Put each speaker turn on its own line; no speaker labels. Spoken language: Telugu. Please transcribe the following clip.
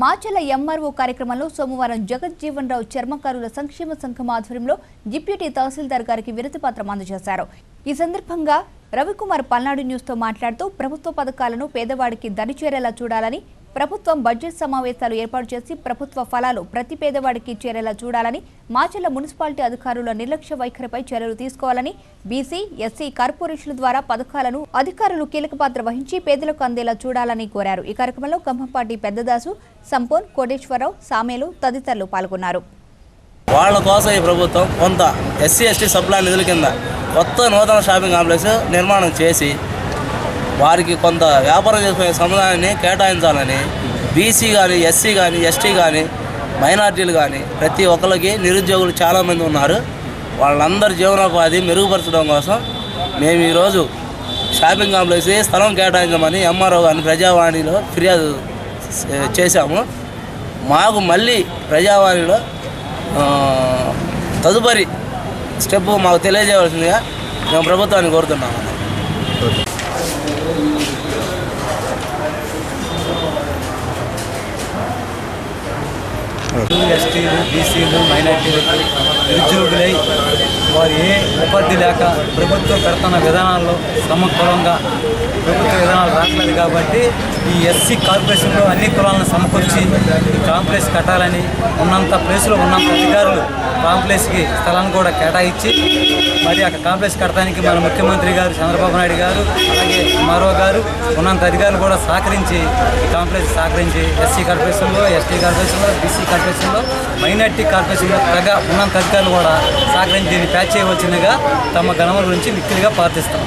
మాచల ఎంఆర్ఓ కార్యక్రమంలో సోమవారం జగజ్జీవన్ రావు చర్మకారుల సంక్షేమ సంఘం ఆధ్వర్యంలో డిప్యూటీ తహసీల్దార్ గారికి వినతిపత్రం అందజేశారు. ఈ సందర్భంగా రవికుమార్ పల్నాడు న్యూస్తో మాట్లాడుతూ ప్రభుత్వ పథకాలను పేదవాడికి దరిచేరేలా చూడాలని ప్రభుత్వం బడ్జెట్ సమావేశాలు ఏర్పాటు చేసి ప్రభుత్వ ఫలాలు ప్రతి పేదవాడికి చేరేలా చూడాలని మాచల మున్సిపాలిటీ అధికారుల నిర్లక్ష్య వైఖరిపై చర్యలు తీసుకోవాలని బీసీ ఎస్సీ కార్పొరేషన్ల ద్వారా పథకాలను అధికారులు కీలక పాత్ర వహించి పేదలకు అందేలా చూడాలని కోరారు. ఈ కార్యక్రమంలో కంభంపాటి పెద్దదాసు సంపోన్ కోటేశ్వరరావు సామేలు తదితరులు పాల్గొన్నారు.
వాళ్ళ కోసం ఈ ప్రభుత్వం కొంత ఎస్సీ ఎస్టీ సప్లై నిధుల కింద కొత్త నూతన షాపింగ్ కాంప్లెక్స్ నిర్మాణం చేసి వారికి కొంత వ్యాపారం చేసుకునే సముదాయాన్ని కేటాయించాలని బీసీ కానీ ఎస్సీ కానీ ఎస్టీ కానీ మైనార్టీలు కానీ ప్రతి ఒక్కరికి నిరుద్యోగులు చాలామంది ఉన్నారు. వాళ్ళందరి జీవనోపాధి మెరుగుపరచడం కోసం మేము ఈరోజు షాపింగ్ కాంప్లెక్స్ స్థలం కేటాయించమని ఎంఆర్ఓ గారిని ప్రజావాణిలో ఫిర్యాదు చేశాము. మాకు మళ్ళీ ప్రజావాణిలో తదుపరి స్టెప్ మాకు తెలియజేయవలసిందిగా మేము ప్రభుత్వాన్ని కోరుతున్నాము.
ఎస్టీలు బీసీలు మైనార్టీలకు నిరుద్యోగులై వారు ఏ ఉపాధి లేక ప్రభుత్వం పెడుతున్న విధానాల్లో సమకూలంగా ప్రభుత్వ విధానాలు రావట్లేదు కాబట్టి ఈ ఎస్సీ కార్పొరేషన్లో అన్ని కులాలను సమకూర్చి ఈ కాంప్లెక్స్ కట్టాలని ఉన్నంత ప్లేస్లో ఉన్నంత అధికారులు కాంప్లెక్స్కి స్థలాన్ని కూడా కేటాయించి మరి అక్కడ కాంప్లెక్స్ కట్టడానికి మన ముఖ్యమంత్రి గారు చంద్రబాబు నాయుడు గారు అలాగే మరో గారు ఉన్నంత అధికారులు కూడా సహకరించి ఈ కాంప్లెక్స్ సహకరించి ఎస్సీ కార్పొరేషన్లో ఎస్టీ కార్పొరేషన్లో బీసీ కార్పొరేషన్లో మైనార్టీ కార్పొరేషన్లో తగ్గ ఉన్నంత అధికారులు కూడా సహకరించి దీన్ని ప్యాచ్ చేయవలసిందిగా తమ గణముల గురించి మిక్కిలిగా ప్రార్థిస్తాం